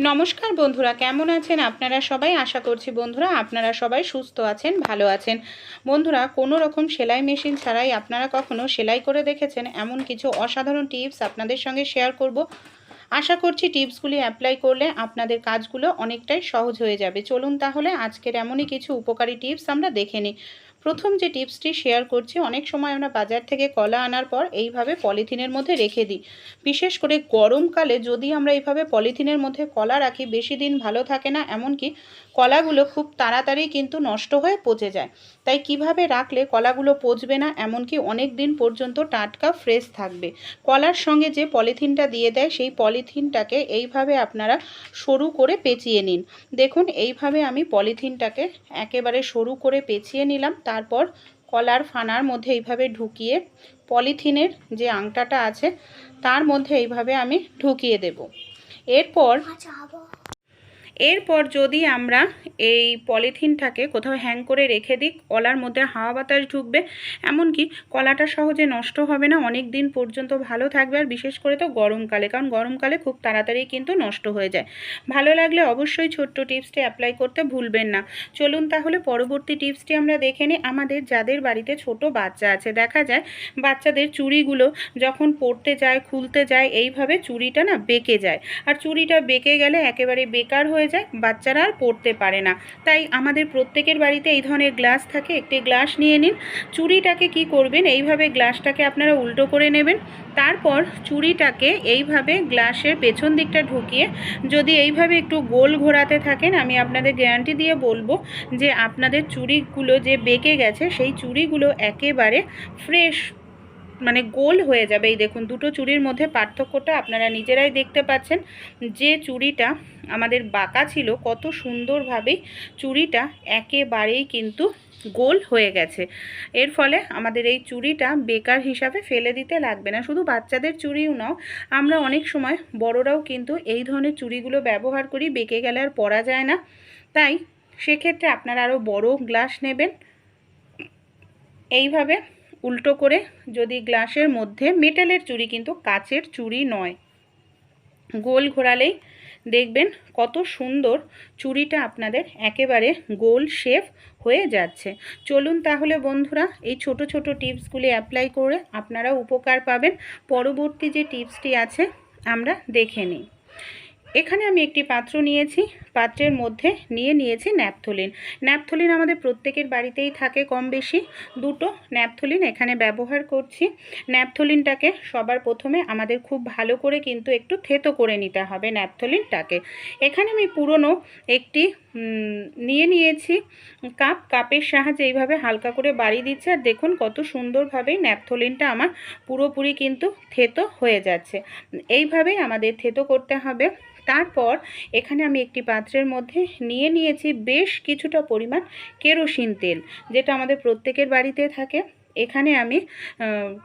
নমস্কার বন্ধুরা, কেমন আছেন আপনারা সবাই? আশা করছি বন্ধুরা আপনারা সবাই সুস্থ আছেন, ভালো আছেন। বন্ধুরা, কোনো রকম সেলাই মেশিন ছাড়াই আপনারা কখনো সেলাই করে দেখেছেন? এমন কিছু অসাধারণ টিপস আপনাদের সঙ্গে শেয়ার করব। আশা করছি টিপসগুলি অ্যাপ্লাই করলে আপনাদের কাজগুলো অনেকটাই সহজ হয়ে যাবে। চলুন তাহলে আজকের এমনই কিছু উপকারী টিপস আমরা দেখে নিই। প্রথম যে টিপসটি শেয়ার করছি, অনেক সময় আমরা বাজার থেকে কলা আনার পর এইভাবে পলিথিনের মধ্যে রেখে দিই। বিশেষ করে গরমকালে যদি আমরা এইভাবে পলিথিনের মধ্যে কলা রাখি, বেশি দিন ভালো থাকে না, এমনকি কলাগুলো খুব তাড়াতাড়ি কিন্তু নষ্ট হয়ে পচে যায়। তাই কীভাবে রাখলে কলাগুলো পচবে না, এমনকি অনেক দিন পর্যন্ত টাটকা, ফ্রেশ থাকবে? কলার সঙ্গে যে পলিথিনটা দিয়ে দেয়, সেই পলিথিনটাকে এইভাবে আপনারা সরু করে পেঁচিয়ে নিন। দেখুন, এইভাবে আমি পলিথিনটাকে একেবারে সরু করে পেঁচিয়ে নিলাম তারপর কলার ফানার মধ্যে এইভাবে ঢুকিয়ে পলিথিনের যে আংটাটা আছে, তার মধ্যে এইভাবে আমি ঢুকিয়ে দেব। এরপর এরপর যদি আমরা এই পলিথিনটাকে কোথাও হ্যাং করে রেখে দিই, কলার মধ্যে হাওয়া বাতাস ঢুকবে, এমনকি কলাটা সহজে নষ্ট হবে না, অনেক দিন পর্যন্ত ভালো থাকবে, আর বিশেষ করে তো গরমকালে, কারণ গরমকালে খুব তাড়াতাড়ি কিন্তু নষ্ট হয়ে যায়। ভালো লাগলে অবশ্যই ছোট্ট টিপসটি অ্যাপ্লাই করতে ভুলবেন না। চলুন তাহলে পরবর্তী টিপসটি আমরা দেখে নিই। আমাদের যাদের বাড়িতে ছোট বাচ্চা আছে, দেখা যায় বাচ্চাদের চুড়িগুলো যখন পড়তে যায়, খুলতে যায়, এইভাবে চুড়িটা না বেঁকে যায়। আর চুড়িটা বেঁকে গেলে একেবারে বেকার হয়ে যায়, বাচ্চারা আর পড়তে পারে না। তাই আমাদের প্রত্যেকের বাড়িতে এই ধরনের গ্লাস থাকে। একটি গ্লাস নিয়ে নিন। চুড়িটাকে কি করবেন? এইভাবে গ্লাসটাকে আপনারা উল্টো করে নেবেন। তারপর চুড়িটাকে এইভাবে গ্লাসের পেছন দিকটা ঢুকিয়ে, যদি এইভাবে একটু গোল ঘোরাতে থাকেন, আমি আপনাদের গ্যারান্টি দিয়ে বলব যে আপনাদের চুড়িগুলো যে বেঁকে গেছে, সেই চুড়িগুলো একেবারে ফ্রেশ মানে গোল হয়ে যাবে। এই দেখুন, দুটো চুড়ির মধ্যে পার্থক্যটা আপনারা নিজেরাই দেখতে পাচ্ছেন। যে চুড়িটা আমাদের বাঁকা ছিল, কত সুন্দরভাবেই চুড়িটা একেবারেই কিন্তু গোল হয়ে গেছে। এর ফলে আমাদের এই চুড়িটা বেকার হিসাবে ফেলে দিতে লাগবে না। শুধু বাচ্চাদের চুড়িও নাও আমরা অনেক সময় বড়রাও কিন্তু এই ধরনের চুড়িগুলো ব্যবহার করি, বেঁকে গেলে আর পরা যায় না। তাই সেক্ষেত্রে আপনারা আরও বড় গ্লাস নেবেন। এইভাবে উল্টো করে যদি গ্লাসের মধ্যে মেটালের চুড়ি কিন্তু কাচের চুড়ি নয়। গোল ঘোরালেই দেখবেন কত সুন্দর চুড়িটা আপনাদের একেবারে গোল শেপ হয়ে যাচ্ছে। চলুন তাহলে বন্ধুরা এই ছোট ছোট টিপসগুলি অ্যাপ্লাই করে আপনারা উপকার পাবেন। পরবর্তী যে টিপসটি আছে, আমরা দেখে নিই। এখানে আমি একটি পাত্র নিয়েছি। পাত্রের মধ্যে নিয়ে নিয়েছি ন্যাপথলিন। ন্যাপথলিন আমাদের প্রত্যেকের বাড়িতেই থাকে কম বেশি দুটো ন্যাপথলিন এখানে ব্যবহার করছি। ন্যাপথলিনটাকে সবার প্রথমে আমাদের খুব ভালো করে কিন্তু একটু থেতো করে নিতে হবে ন্যাপথলিনটাকে। এখানে আমি পুরনো একটি নিয়ে নিয়েছি। কাপ, কাপের সাহায্যে এইভাবে হালকা করে বাড়ি দিচ্ছে। আর দেখুন কত সুন্দরভাবেই ন্যাপথলিনটা আমার পুরোপুরি কিন্তু থেতো হয়ে যাচ্ছে। এইভাবেই আমাদের থেতো করতে হবে। তারপর এখানে আমি একটি পাত্রের মধ্যে নিয়ে নিয়েছি বেশ কিছুটা পরিমাণ কেরোসিন তেল, যেটা আমাদের প্রত্যেকের বাড়িতে থাকে। এখানে আমি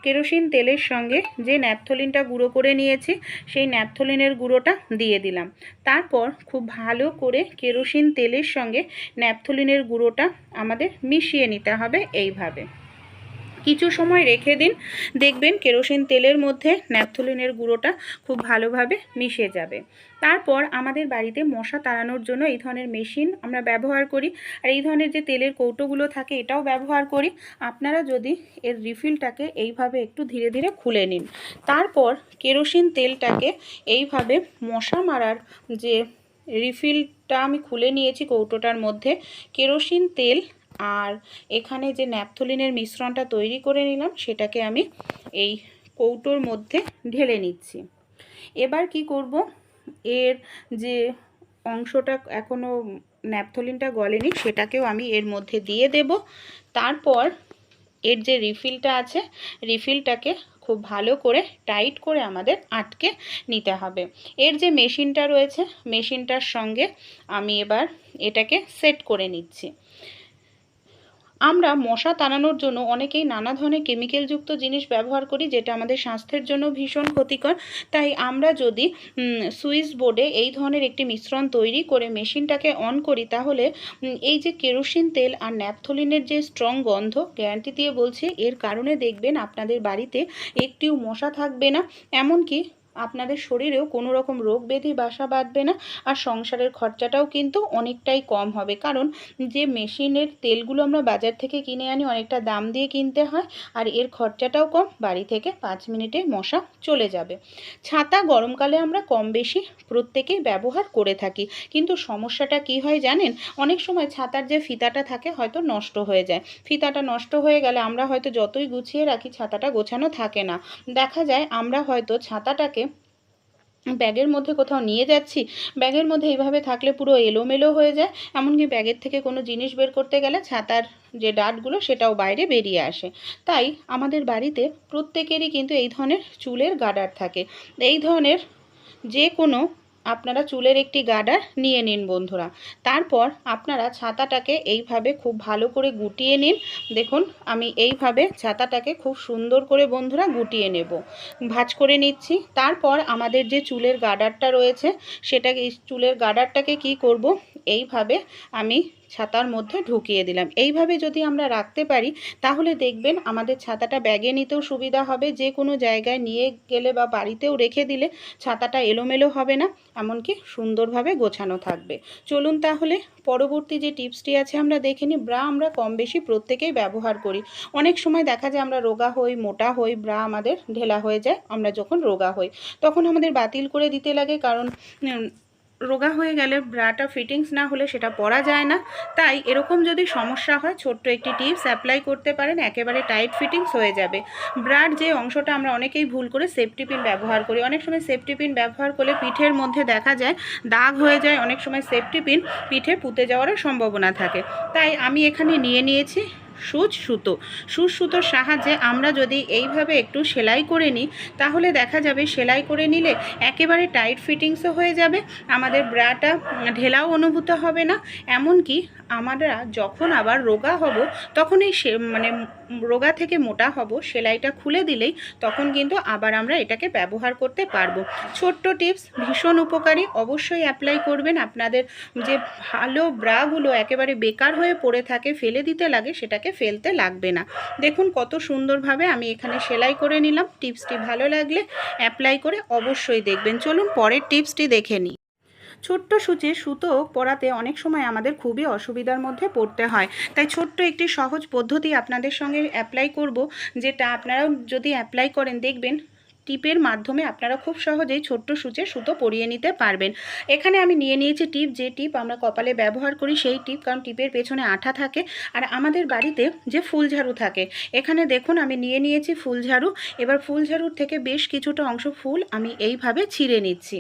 কেরোসিন তেলের সঙ্গে যে ন্যাপথলিনটা গুঁড়ো করে নিয়েছি, সেই ন্যাপথলিনের গুঁড়োটা দিয়ে দিলাম। তারপর খুব ভালো করে কেরোসিন তেলের সঙ্গে ন্যাপথলিনের গুঁড়োটা আমাদের মিশিয়ে নিতে হবে এইভাবে। কিছু সময় রেখে দিন। দেখবেন কেরোসিন তেলের মধ্যে ন্যাপথলিনের গুঁড়োটা খুব ভালোভাবে মিশে যাবে। তারপর আমাদের বাড়িতে মশা তাড়ানোর জন্য এই ধরনের মেশিন আমরা ব্যবহার করি। আর এই ধরনের যে তেলের কৌটোগুলো থাকে এটাও ব্যবহার করি। আপনারা যদি এর রিফিলটাকে এইভাবে একটু ধীরে ধীরে খুলে নিন। তারপর কেরোসিন তেলটাকে এইভাবে মশা মারার যে রিফিলটা আমি খুলে নিয়েছি কৌটোটার মধ্যে, কেরোসিন তেল আর এখানে যে ন্যাপথলিনের মিশ্রণটা তৈরি করে নিলাম, সেটাকে আমি এই কৌটোর মধ্যে ঢেলে নিচ্ছি। এবার কি করব? এর যে অংশটা এখনও ন্যাপথলিনটা গলেনি, সেটাকেও আমি এর মধ্যে দিয়ে দেব। তারপর এর যে রিফিলটা আছে, রিফিলটাকে খুব ভালো করে টাইট করে আমাদের আটকে নিতে হবে। এর যে মেশিনটা রয়েছে, মেশিনটার সঙ্গে আমি এবার এটাকে সেট করে নিচ্ছি। আমরা মশা তাড়ানোর জন্য অনেকেই নানা ধরনের কেমিক্যালযুক্ত জিনিস ব্যবহার করি যেটা আমাদের স্বাস্থ্যের জন্য ভীষণ ক্ষতিকর। তাই আমরা যদি সুইচ বোর্ডে এই ধরনের একটি মিশ্রণ তৈরি করে মেশিনটাকে অন করি তাহলে এই যে কেরোসিন তেল আর ন্যাপথলিনের যে স্ট্রং গন্ধ গ্যারান্টি দিয়ে বলছি, এর কারণে দেখবেন আপনাদের বাড়িতে একটিও মশা থাকবে না। এমনকি আপনাদের শরীরেও কোনো রকম রোগ ব্যাধি, বাসা বাঁধবে না। আর সংসারের খরচাটাও কিন্তু অনেকটাই কম হবে। কারণ যে মেশিনের তেলগুলো আমরা বাজার থেকে কিনে আনি, অনেকটা দাম দিয়ে কিনতে হয় আর এর খরচাটাও কম। বাড়ি থেকে পাঁচ মিনিটে মশা চলে যাবে। ছাতা গরমকালে আমরা কম বেশি প্রত্যেকেই ব্যবহার করে থাকি। কিন্তু সমস্যাটা কি হয় জানেন? অনেক সময় ছাতার যে ফিতাটা থাকে হয়তো নষ্ট হয়ে যায়। ফিতাটা নষ্ট হয়ে গেলে আমরা হয়তো যতই গুছিয়ে রাখি, ছাতাটা গোছানো থাকে না। দেখা যায় আমরা হয়তো ছাতাটাকে ব্যাগের মধ্যে কোথাও নিয়ে যাচ্ছি। ব্যাগের মধ্যে এইভাবে থাকলে পুরো এলোমেলো হয়ে যায়। এমনকি ব্যাগের থেকে কোনো জিনিস বের করতে গেলে ছাতার যে ডাটগুলো সেটাও বাইরে বেরিয়ে আসে। তাই আমাদের বাড়িতে প্রত্যেকেরই কিন্তু এই ধরনের চুলের গার্ডার থাকে। এই ধরনের যে কোনো আপনারা চুলের একটি গার্ডার নিয়ে নিন বন্ধুরা। তারপর আপনারা ছাতাটাকে এইভাবে খুব ভালো করে গুটিয়ে নিন। দেখুন, আমি এইভাবে ছাতাটাকে খুব সুন্দর করে বন্ধুরা গুটিয়ে নেব। ভাজ করে নিচ্ছি। তারপর আমাদের যে চুলের গার্ডারটা রয়েছে, সেটাকে চুলের গার্ডারটাকে কি করব? এইভাবে আমি ছাতার মধ্যে ঢুকিয়ে দিলাম। এইভাবে যদি আমরা রাখতে পারি, তাহলে দেখবেন আমাদের ছাতাটা ব্যাগে নিতেও সুবিধা হবে। যে কোনো জায়গায় নিয়ে গেলে বা বাড়িতেও রেখে দিলে ছাতাটা এলোমেলো হবে না, এমনকি সুন্দরভাবে গোছানো থাকবে। চলুন তাহলে পরবর্তী যে টিপসটি আছে আমরা দেখে নিই। ব্রা আমরা কম বেশি প্রত্যেকেই ব্যবহার করি। অনেক সময় দেখা যায় আমরা রোগা হই, মোটা হই, ব্রা আমাদের ঢেলা হয়ে যায়, আমরা যখন রোগা হই, তখন আমাদের বাতিল করে দিতে লাগে। কারণ রোগা হয়ে গেলে ব্রাটা ফিটিংস না হলে সেটা পরা যায় না। তাই এরকম যদি সমস্যা হয়, ছোট্ট একটি টিপস অ্যাপ্লাই করতে পারেন, একেবারে টাইট ফিটিংস হয়ে যাবে। ব্রার যে অংশটা আমরা অনেকেই ভুল করে সেফটি পিন ব্যবহার করি। অনেক সময় সেফটি পিন ব্যবহার করলে পিঠের মধ্যে দেখা যায় দাগ হয়ে যায়, অনেক সময় সেফটি পিন পিঠে পুঁতে যাওয়ারও সম্ভাবনা থাকে। তাই আমি এখানে নিয়ে নিয়েছি। সুচ সুতো সুচ সুতোর সাহায্যে আমরা যদি এইভাবে একটু সেলাই করে নিই, তাহলে দেখা যাবে সেলাই করে নিলে একেবারে টাইট ফিটিংসও হয়ে যাবে, আমাদের ব্রাটা ঢেলাও অনুভূত হবে না। এমনকি আমরা যখন আবার রোগা হব তখন এই মানে রোগা থেকে মোটা হব, সেলাইটা খুলে দিলেই তখন কিন্তু আবার আমরা এটাকে ব্যবহার করতে পারব। ছোট্ট টিপস, ভীষণ উপকারী, অবশ্যই অ্যাপ্লাই করবেন। আপনাদের যে ভালো ব্রাগুলো একেবারে বেকার হয়ে পড়ে থাকে, ফেলে দিতে লাগে, সেটাকে ফেলতে লাগবে না। দেখুন কত সুন্দরভাবে আমি এখানে সেলাই করে নিলাম। টিপসটি ভালো লাগলে অ্যাপ্লাই করে অবশ্যই দেখবেন। চলুন পরের টিপসটি দেখে নিই। ছোট্ট সূচে সুতো পরাতে অনেক সময় আমাদের খুবই অসুবিধার মধ্যে পড়তে হয়। তাই ছোট্ট একটি সহজ পদ্ধতি আপনাদের সঙ্গে অ্যাপ্লাই করব, যেটা আপনারাও যদি অ্যাপ্লাই করেন, দেখবেন টিপের মাধ্যমে আপনারা খুব সহজেই ছোট্ট সূচে সুতো পরিয়ে নিতে পারবেন। এখানে আমি নিয়ে নিয়েছি টিপ, যে টিপ আমরা কপালে ব্যবহার করি সেই টিপ, কারণ টিপের পেছনে আঠা থাকে। আর আমাদের বাড়িতে যে ফুলঝাড়ু থাকে, এখানে দেখুন আমি নিয়ে নিয়েছি ফুল ঝাড়ু এবার ফুল ঝাড়ুর থেকে বেশ কিছুটা অংশ ফুল আমি এইভাবে ছিঁড়ে নিচ্ছি।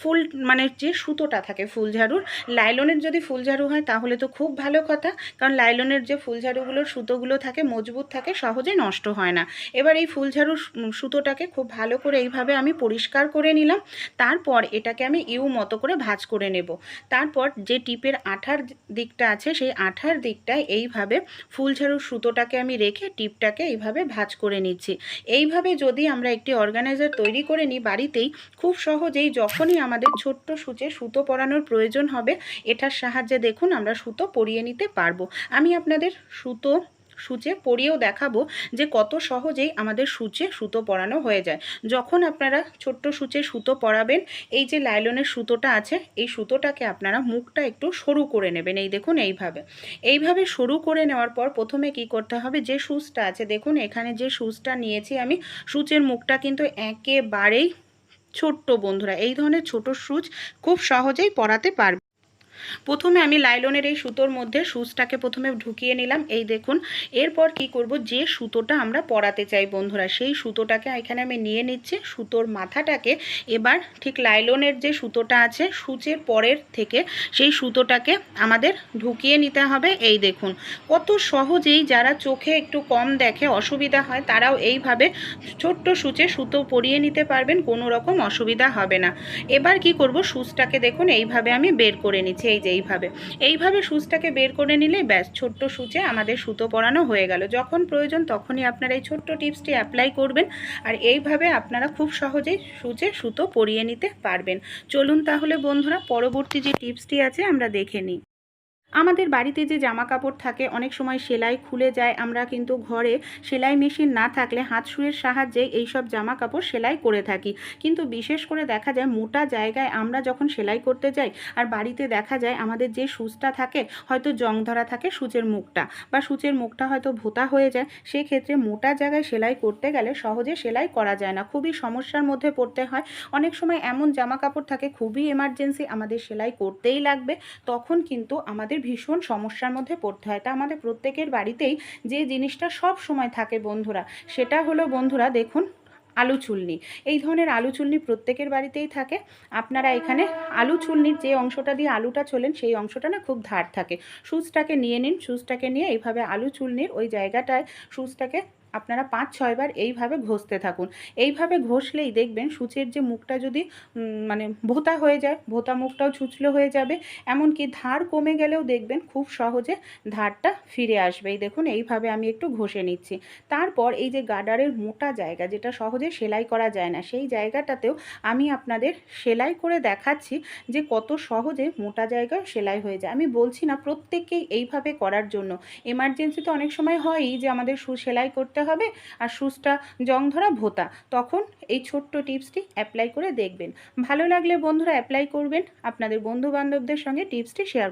ফুল মানে যে সুতোটা থাকে ফুল ঝাড়ুর লাইলনের যদি ফুল ঝাড়ু হয় তাহলে তো খুব ভালো কথা, কারণ লাইলনের যে ফুল ঝাড়ুগুলোর সুতোগুলো থাকে, মজবুত থাকে, সহজে নষ্ট হয় না। এবার এই ফুল ঝাড়ুর সুতোটাকে খুব ভালো করে এইভাবে আমি পরিষ্কার করে নিলাম, তারপর এটাকে আমি ইউ মতো করে ভাজ করে নেব। তারপর যে টিপের আঠার দিকটা আছে, সেই আঠার দিকটায় এইভাবে ফুল ঝাড়ুর সুতোটাকে আমি রেখে টিপটাকে এইভাবে ভাজ করে নিচ্ছি। এইভাবে যদি আমরা একটি অর্গানাইজার তৈরি করে নিই বাড়িতেই, খুব সহজেই যখনই আমাদের ছোট্ট সূচে সুতো পরানোর প্রয়োজন হবে, এটার সাহায্যে দেখুন আমরা সুতো পরিয়ে নিতে পারব। আমি আপনাদের সুতো, সূচে পরিয়েও দেখাবো যে কত সহজেই আমাদের সূচে সুতো পরানো হয়ে যায়। যখন আপনারা ছোট্ট সূচে সুতো পরাবেন, এই যে লাইলনের সুতোটা আছে, এই সুতোটাকে আপনারা মুখটা একটু সরু করে নেবেন, এই দেখুন এইভাবে। এইভাবে সরু করে নেওয়ার পর প্রথমে কি করতে হবে, যে সুচটা আছে, দেখুন এখানে যে সুচটা নিয়েছি আমি, সূচের মুখটা কিন্তু একেবারেই ছোট্ট বন্ধুরা এই ধরনের ছোট সুচ খুব সহজেই পরাতে পারবে। প্রথমে আমি লাইলনের এই সুতোর মধ্যে সুচটাকে প্রথমে ঢুকিয়ে নিলাম। এই দেখুন, এরপর কি করব? যে সুতোটা আমরা পরাতে চাই বন্ধুরা, সেই সুতোটাকে এখানে আমি নিয়ে নিচ্ছি। সুতোর মাথাটাকে এবার ঠিক লাইলনের যে সুতোটা আছে, সূচের পরের থেকে সেই সুতোটাকে আমাদের ঢুকিয়ে নিতে হবে। এই দেখুন, কত সহজেই যারা চোখে একটু কম দেখে অসুবিধা হয়, তারাও এইভাবে ছোট্ট সূচে সুতো পরিয়ে নিতে পারবেন, কোনো রকম অসুবিধা হবে না। এবার কি করব? সুচটাকে দেখুন, এইভাবে আমি বের করে নিচ্ছি। এই যে এইভাবে। এইভাবে সুচটাকে বের করে নিলেই ব্যাস, ছোট্ট সূচে আমাদের সুতো পরানো হয়ে গেল। যখন প্রয়োজন তখনই আপনারা এই ছোট্ট টিপসটি অ্যাপ্লাই করবেন আর এইভাবে আপনারা খুব সহজেই সূচে সুতো পরিয়ে নিতে পারবেন। চলুন তাহলে বন্ধুরা, পরবর্তী যে টিপসটি আছে আমরা দেখে নিই। আমাদের বাড়িতে যে জামা কাপড় থাকে, অনেক সময় সেলাই খুলে যায়। আমরা কিন্তু ঘরে সেলাই মেশিন না থাকলে হাত সুয়ের সাহায্যে এই সব জামা কাপড় সেলাই করে থাকি। কিন্তু বিশেষ করে দেখা যায় মোটা জায়গায় আমরা যখন সেলাই করতে যাই, আর বাড়িতে দেখা যায় আমাদের যে সুচটা থাকে, হয়তো জং ধরা থাকে সূচের মুখটা, বা সূচের মুখটা হয়তো ভোতা হয়ে যায়, সেক্ষেত্রে মোটা জায়গায় সেলাই করতে গেলে সহজে সেলাই করা যায় না। খুবই সমস্যার মধ্যে পড়তে হয়। অনেক সময় এমন জামা কাপড় থাকে, খুবই এমার্জেন্সি আমাদের সেলাই করতেই লাগবে, তখন কিন্তু আমাদের ভীষণ সমস্যার মধ্যে পড়তে হয়। তা আমাদের প্রত্যেকের বাড়িতেই যে জিনিসটা সব সময় থাকে বন্ধুরা, সেটা হলো বন্ধুরা দেখুন, আলু চুলনি। এই ধরনের আলু চুলনি প্রত্যেকের বাড়িতেই থাকে। আপনারা এখানে আলু চুলনির যে অংশটা দিয়ে আলুটা চলেন সেই অংশটা না খুব ধার থাকে। সুচটাকে নিয়ে নিন, সুচটাকে নিয়ে এইভাবে আলু চুলনির ওই জায়গাটায় সুচটাকে আপনারা পাঁচ ছয়বার এইভাবে ঘষতে থাকুন। এইভাবে ঘষলেই দেখবেন সূচের যে মুখটা যদি মানে ভোতা হয়ে যায়, ভোতা মুখটাও ছুচলো হয়ে যাবে। এমনকি ধার কমে গেলেও দেখবেন খুব সহজে ধারটা ফিরে আসবে। এই দেখুন, এইভাবে আমি একটু ঘষে নিচ্ছি। তারপর এই যে গার্ডারের মোটা জায়গা, যেটা সহজে সেলাই করা যায় না, সেই জায়গাটাতেও আমি আপনাদের সেলাই করে দেখাচ্ছি যে কত সহজে মোটা জায়গায় সেলাই হয়ে যায়। আমি বলছি না প্রত্যেককেই এইভাবে করার জন্য। এমার্জেন্সি তো অনেক সময় হয়ই যে আমাদের সু, সেলাই করতে হবে। আর সুচটা জং ধরা ভোতা, তখন এই ছোট্ট টিপসটি অ্যাপ্লাই করে দেখবেন। ভালো লাগলে বন্ধুরা অ্যাপ্লাই করবেন। আপনাদের বন্ধু বান্ধবদের সঙ্গে টিপসটি শেয়ার